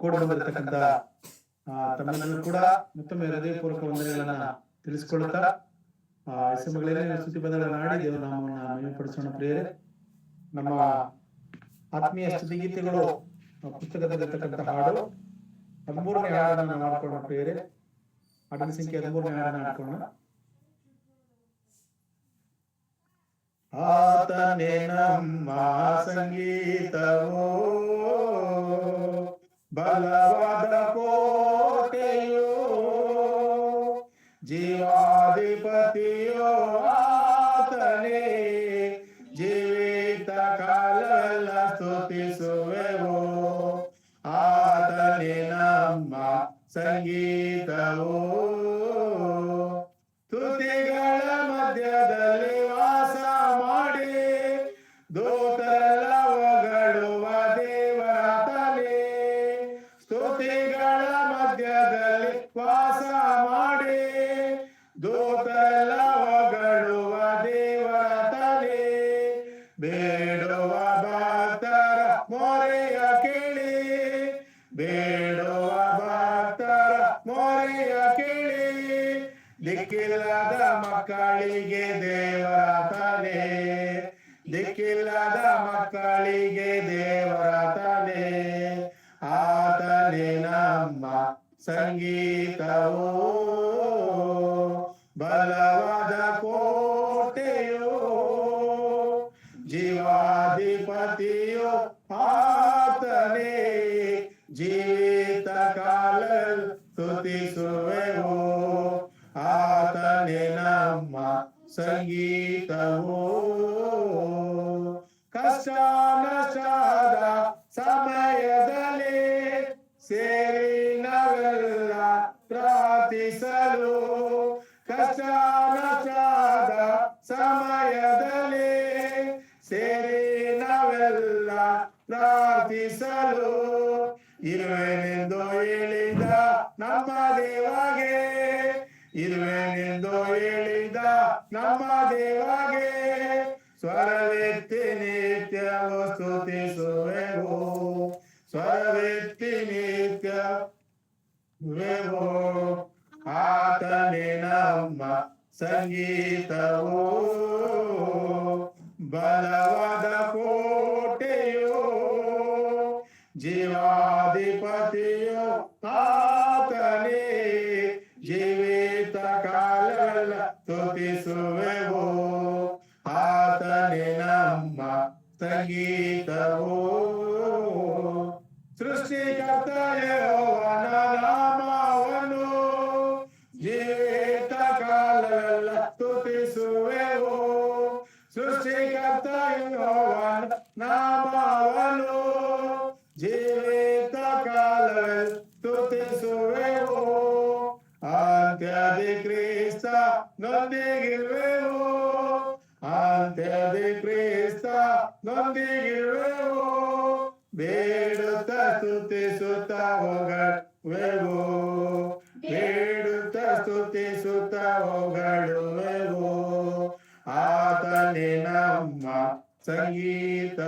ಕೂಡಿ ಬಂದಿರತಕ್ಕಂತ ತಮ್ಮೆಲ್ಲರೂ ಕೂಡ ಮತ್ತೊಮ್ಮೆ ಹೃದಯಪೂರ್ವಕ ವಂದನೆಗಳನ್ನ ತಿಳಿಸ್ಕೊಳ್ತಾ ಆ, ಹೆಸರುಗಳೇನೇ ಸ್ತುತಿ ಬಂದಗಳ ನಾಡಿ ದೇವರ ನಾಮವನ್ನು ಮಹಿಮೆಪಡಿಸೋಣ ನಮ್ಮ ಆತ್ಮೀಯ ಸ್ತುತಿಗೀತೆಗಳು ಪುಸ್ತಕದಲ್ಲಿರ್ತಕ್ಕಂಥ ಹಾಡು ಹದಿಮೂರನೇ ಹಾಡನ್ನ ನಾವು ಪ್ರಿಯರೇ. ಹಾಡಿನ ಸಂಖ್ಯೆ ಹದಿಮೂರನೇ ಹಾಡನ್ನ ಹಾಡ್ಕೊಳ್ಳೋಣ. ಆತನೇ ನಮ್ಮ ಸಂಗೀತವೋ ಬಲವಾದ ಕೋಟೆಯೋ ಜೀವಾಧಿಪತಿಯೋ ಆತನೇ. ಜೀವಿತ ಕಾಲೆಲ್ಲ ಸ್ತುತಿಸುವೆವು. ಆತನೇ ನಮ್ಮ ಸಂಗೀತವೋ. ಬೇಡುವ ಭಕ್ತರ ಮೊರೆಯ ಕೇಳಿ. ಬೇಡುವ ಭಕ್ತರ ಮೊರೆಯ ಕೇಳಿ. ದಿಕ್ಕಿಲ್ಲದ ಮಕ್ಕಳಿಗೆ ದೇವರ ತಲೆ. ದಿಕ್ಕಿಲ್ಲದ ಮಕ್ಕಳಿಗೆ ದೇವರ ತಲೆ. ಆತನೇ ನಮ್ಮ ಸಂಗೀತವೋ. ಬಲವಾದ ಜೀವಿತ ಕಾಲ ಸ್ತುತಿಸುವೆವು. ಆತನೇ ನಮ್ಮ ಸಂಗೀತವೋ. ಕಷ್ಟ ನಷ್ಟದ ಸಮಯದಲ್ಲಿ ಸೇರಿ ನಾವೆಲ್ಲ ಪ್ರಾರ್ಥಿಸಲು, ಕಷ್ಟ ನಷ್ಟದ ಸಮಯದಲ್ಲಿ ಸೇರಿ ನಾವೆಲ್ಲ ಪ್ರಾರ್ಥಿಸಲು ಇರುವೆನೆಂದು ಹೇಳಿದ ನಮ್ಮ ದೇವಾಗೆ, ಇರುವೆನೆಂದು ಹೇಳಿದ ನಮ್ಮ ದೇವಾಗೆ, ಸ್ವರವೆತ್ತಿ ನಿತ್ಯ ಸ್ತುತಿಸುವೆವು, ಸ್ವರವೆತ್ತಿ ನಿತ್ಯ ಆತನೇ ನಮ್ಮ ಸಂಗೀತವೋ ಬಲವಾದ ಕೋಟೆಯೋ ಜೀವಾಧಿಪತಿಯೋ ಆತನೇ ಜೀವಿತ ಕಾಲ ಸ್ತುತಿಸುವೆವೋ ಆತನೇ ನಮ್ಮ ಸಂಗೀತವೋ ಸೃಷ್ಟಿಕರ್ತೆಯವನ ನಾಮವನ್ನು ಜೀವಿತ ಕಾಲವೆಲ್ಲ ಸ್ತುತಿಸುವೆವು ಸೃಷ್ಟಿಕರ್ತೆಯವನ ನಾಮವನ್ನು ನೊಂದಿಗಿರುವೆವು. ಅಂತ್ಯದಿ ಕ್ರಿಸ್ತ ನೊಂದಿಗಿರುವೆವು. ಬೇಡುತ್ತ ಸ್ತುತಿಸುತ್ತ ಹೋಗುವೆವು ಬೇಡುತ್ತ ಸ್ತುತಿಸುತ್ತ ಹೋಗುವೆವು ಆತನೇ ನಮ್ಮ ಸಂಗೀತ